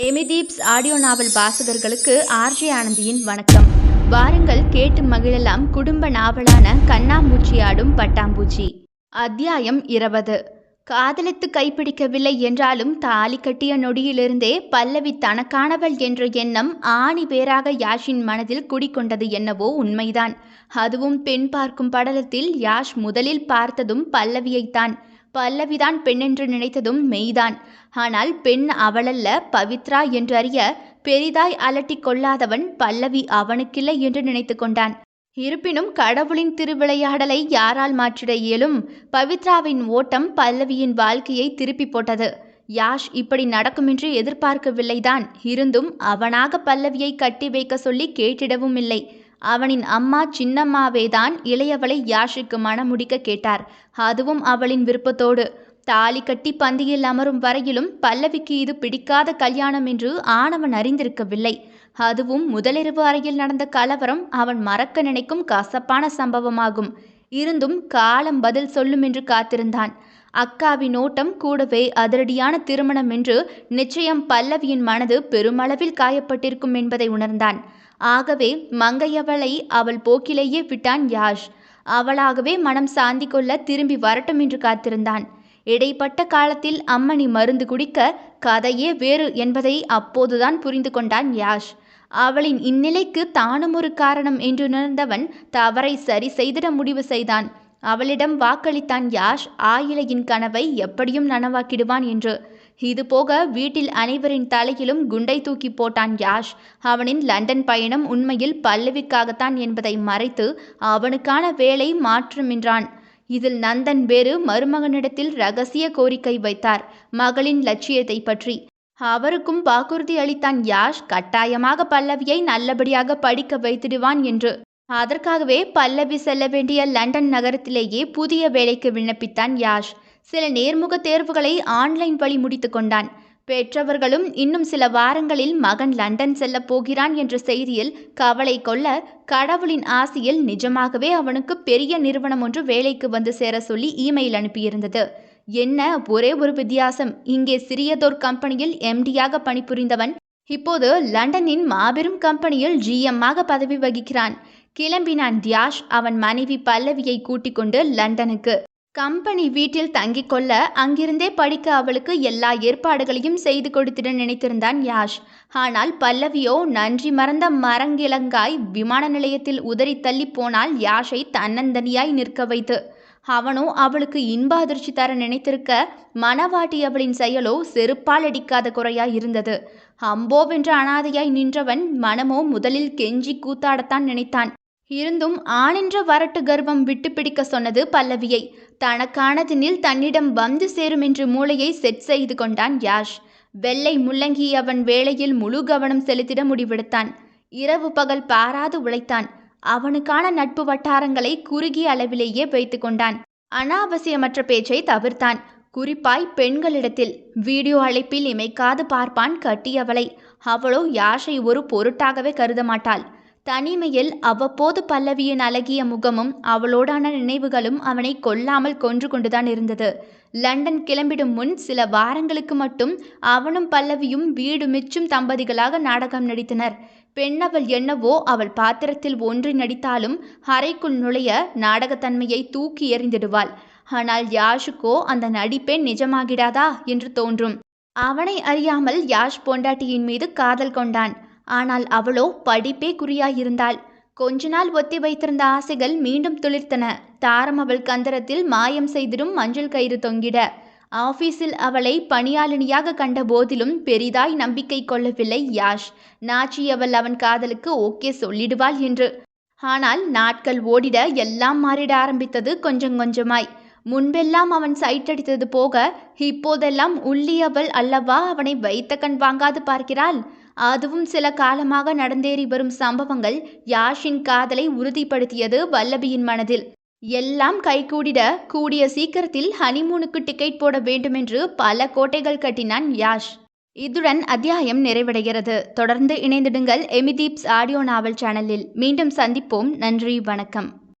எமிதீப்ஸ் audio நாவல் வாசகர்களுக்கு RJ ஆனந்தியின் வணக்கம். வாருங்கள் கேட்டு மகிழலாம் குடும்ப நாவலான கண்ணாமூச்சியாடும் பட்டாம்பூச்சி. அத்தியாயம் இருபது. காதலித்து கைப்பிடிக்கவில்லை என்றாலும் தாலி கட்டிய நொடியிலிருந்தே பல்லவி தனக்கானவள் என்ற எண்ணம் ஆணி பேராக யாஷின் மனதில் குடிக்கொண்டது என்னவோ உண்மைதான். அதுவும் பெண் பார்க்கும் படலத்தில் யாஷ் முதலில் பார்த்ததும் பல்லவியைத்தான். பல்லவிதான் பெண்ணென்று நினைத்ததும் மெய்தான். ஆனால் பெண் அவளல்ல பவித்ரா என்று அறிய பெரிதாய் அலட்டிக் கொள்ளாதவன் பல்லவி அவனுக்கில்லை என்று நினைத்து கொண்டான். இருப்பினும் கடவுளின் திருவிளையாடலை யாரால் மாற்றிட இயலும்? பவித்ராவின் ஓட்டம் பல்லவியின் வாழ்க்கையை திருப்பி போட்டது. யாஷ் இப்படி நடக்குமென்று எதிர்பார்க்கவில்லைதான். இருந்தும் அவனாக பல்லவியை கட்டி வைக்க சொல்லி கேட்டிடவும் இல்லை அவனின் அம்மா சின்னம்மாவேதான் இளையவளை யாஷுக்கு முடிக்க கேட்டார். அதுவும் அவளின் விருப்பத்தோடு. தாலி கட்டி பந்தியில் அமரும் வரையிலும் பல்லவிக்கு இது பிடிக்காத கல்யாணம் என்று ஆணவன் அறிந்திருக்கவில்லை. அதுவும் முதலிரவு அறையில் நடந்த கலவரம் அவன் மறக்க நினைக்கும் கசப்பான சம்பவமாகும். இருந்தும் காலம் பதில் சொல்லும் என்று காத்திருந்தான். அக்காவின் ஓட்டம் கூடவே அதிரடியான திருமணம் என்று நிச்சயம் பல்லவியின் மனது பெருமளவில் காயப்பட்டிருக்கும் என்பதை உணர்ந்தான். ஆகவே மங்கையவளை அவள் போக்கிலேயே விட்டான் யாஷ். அவளாகவே மனம் சாந்தி கொள்ள திரும்பி வரட்டும் என்று காத்திருந்தான். இடைப்பட்ட காலத்தில் அம்மணி மருந்து குடிக்க கதையே வேறு என்பதை அப்போதுதான் புரிந்து கொண்டான் யாஷ். அவளின் இந்நிலைக்கு தானும் ஒரு காரணம் என்று உணர்ந்தவன் தவறை சரி செய்திட முடிவு செய்தான். அவளிடம் வாக்களித்தான் யாஷ் ஆயிலையின் கனவை எப்படியும் நனவாக்கிடுவான் என்று. இதுபோக வீட்டில் அனைவரின் தலையிலும் குண்டை தூக்கி போட்டான் யாஷ். அவனின் லண்டன் பயணம் உண்மையில் பல்லவிக்காகத்தான் என்பதை மறைத்து அவனுக்கான வேலை மாற்றுமின்றான் இதில் நந்தன் வேறு மருமகனிடத்தில் ரகசிய கோரிக்கை வைத்தார். மகளின் லட்சியத்தை பற்றி. அவருக்கும் வாக்குறுதி அளித்தான் யாஷ். கட்டாயமாக பல்லவியை நல்லபடியாக படிக்க வைத்திடுவான் என்று. அதற்காகவே பல்லவி செல்ல வேண்டிய லண்டன் நகரத்திலேயே புதிய வேலைக்கு விண்ணப்பித்தான் யாஷ். சில நேர்முக தேர்வுகளை ஆன்லைன் வழி முடித்து கொண்டான். பெற்றவர்களும் இன்னும் சில வாரங்களில் மகன் லண்டன் செல்லப் போகிறான் என்ற செய்தியில் கவலை கொள்ள கடவுளின் ஆசையில் நிஜமாகவே அவனுக்கு பெரிய நிறுவனம் ஒன்று வேலைக்கு வந்து சேர சொல்லி இமெயில் அனுப்பியிருந்தது. என்ன ஒரே ஒரு வித்தியாசம். இங்கே சிறியதோர் கம்பெனியில் எம்டியாக பணிபுரிந்தவன் இப்போது லண்டனின் மாபெரும் கம்பெனியில் ஜிஎம்மாக பதவி வகிக்கிறான். கிளம்பினான் தியாஷ். அவன் மனைவி பல்லவியை கூட்டிக் கொண்டு லண்டனுக்கு. கம்பெனி வீட்டில் தங்கிக் கொள்ள அங்கிருந்தே படிக்க அவளுக்கு எல்லா ஏற்பாடுகளையும் செய்து கொடுத்திட நினைத்திருந்தான் யாஷ். ஆனால் பல்லவியோ நன்றி மறந்த மரங்கிழங்காய் விமான நிலையத்தில் உதறி தள்ளி போனால் யாஷை தன்னந்தனியாய் நிற்க வைத்து. அவனோ அவளுக்கு இன்ப அதிர்ச்சி தர நினைத்திருக்க மனவாட்டி அவளின் செயலோ செருப்பால் அடிக்காத குறையாய் இருந்தது. அம்போவென்ற அனாதையாய் நின்றவன் மனமோ முதலில் கெஞ்சி கூத்தாடத்தான் நினைத்தான். இருந்தும் ஆனென்ற வரட்டு கர்வம் விட்டு பிடிக்க சொன்னது பல்லவியை. தனக்கானதினில் தன்னிடம் வந்து சேரும் என்று மூளையை செட் செய்து கொண்டான் யாஷ். வெள்ளை முள்ளங்கி அவன் வேளையில் முழு கவனம் செலுத்திட முடிவெடுத்தான். இரவு பகல் பாராது உழைத்தான். அவனுக்கான நட்பு வட்டாரங்களை குறுகிய அளவிலேயே வைத்து கொண்டான். அனாவசியமற்ற பேச்சை தவிர்த்தான். குறிப்பாய் பெண்களிடத்தில் வீடியோ அழைப்பில் இமைக்காது பார்ப்பான் கட்டியவளை. அவளோ யாஷை ஒரு பொருட்டாகவே கருத மாட்டாள் தனிமையில் அவ்வப்போது பல்லவியின் அழகிய முகமும் அவளோடான நினைவுகளும் அவனை கொல்லாமல் கொன்று கொண்டுதான் இருந்தது. லண்டன் கிளம்பிடும் முன் சில வாரங்களுக்கு மட்டும் அவனும் பல்லவியும் வீடு மிச்சும் தம்பதிகளாக நாடகம் நடித்தனர். பெண்ணவள் என்னவோ அவள் பாத்திரத்தில் ஒன்றி நடித்தாலும் அறைக்குள் நுழைய நாடகத்தன்மையை தூக்கி எறிந்திடுவாள். ஆனால் யாஷுக்கோ அந்த நடிப்பே நிஜமாகிடாதா என்று தோன்றும். அவனை அறியாமல் யாஷ் பொண்டாட்டியின் மீது காதல் கொண்டான். ஆனால் அவளோ படிப்பே குறியாயிருந்தாள். கொஞ்ச நாள் ஒத்தி வைத்திருந்த ஆசைகள் மீண்டும் துளிர்த்தன. தாரம் அவள் கந்தரத்தில் மாயம் செய்திடும் மஞ்சள் கயிறு தொங்கிட. ஆபீஸில் அவளை பணியாளினியாக கண்ட போதிலும் பெரிதாய் நம்பிக்கை கொள்ளவில்லை யாஷ். நாச்சி அவள் அவன் காதலுக்கு ஓகே சொல்லிடுவாள் என்று. ஆனால் நாட்கள் ஓடிட எல்லாம் மாறிட ஆரம்பித்தது கொஞ்சம் கொஞ்சமாய். முன்பெல்லாம் அவன் சைட்டடித்தது போக இப்போதெல்லாம் உள்ளியவள் அல்லவா அவனை வைத்த கண் வாங்காது பார்க்கிறாள்? அதுவும் சில காலமாக நடந்தேறி வரும் சம்பவங்கள் யாஷின் காதலை உறுதிப்படுத்தியது வல்லபியின் மனதில். எல்லாம் கைகூடிட கூடிய சீக்கிரத்தில் ஹனிமூனுக்கு டிக்கெட் போட வேண்டுமென்று பல கோட்டைகள் கட்டினான் யாஷ். இதுடன் அத்தியாயம் நிறைவடைகிறது. தொடர்ந்து இணைந்திடுங்கள் எமிதீப்ஸ் ஆடியோ நாவல் சேனலில். மீண்டும் சந்திப்போம். நன்றி வணக்கம்.